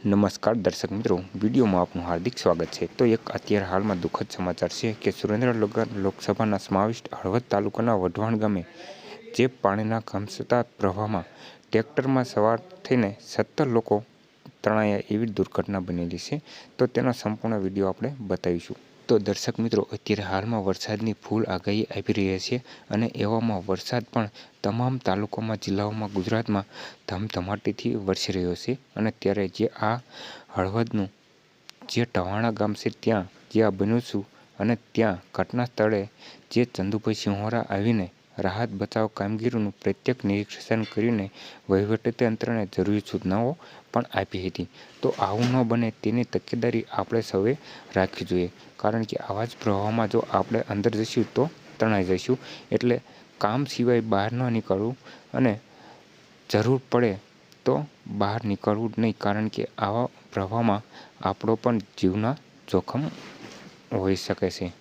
નમસ્કાર દર્શક મિત્રો, વિડીયોમાં આપનું હાર્દિક સ્વાગત છે. તો એક અત્યારે હાલમાં દુઃખદ સમાચાર છે કે સુરેન્દ્રનગર લોકસભાના સમાવિષ્ટ હળવદ તાલુકાના વઢવાણ ગામે જે પાણીના ઘમસતા પ્રવાહમાં ટ્રેક્ટરમાં સવાર થઈને સત્તર લોકો તણાયા એવી દુર્ઘટના બનેલી છે. તો તેનો સંપૂર્ણ વીડિયો આપણે બતાવીશું. તો દર્શક મિત્રો, અત્યારે હાલમાં વરસાદની ફૂલ આગાહી આવી રહી છે અને એવામાં વરસાદ પણ તમામ તાલુકામાં, જિલ્લાઓમાં, ગુજરાતમાં ધમધમાટીથી વરસી રહ્યો છે અને ત્યારે જે આ હળવદનું જે ટવાણા ગામ છે, ત્યાં જે આ બન્યું છું અને ત્યાં ઘટના સ્થળે જે ચંદુભાઈ સિંહોરા આવીને રાહત બચાવ કામગીરીનું પ્રત્યેક નિરીક્ષણ કરીને વહીવટીતંત્રને જરૂરી સૂચનાઓ પણ આપી હતી. તો આવું ન બને તેની તકેદારી આપણે સૌએ રાખવી જોઈએ. કારણ કે આવા જ પ્રવાહમાં જો આપણે અંદર જઈશું તો તણાઈ જઈશું. એટલે કામ સિવાય બહાર ન નીકળવું અને જરૂર પડે તો બહાર નીકળવું જ નહીં. કારણ કે આવા પ્રવાહમાં આપણો પણ જીવના જોખમ હોઈ શકે છે.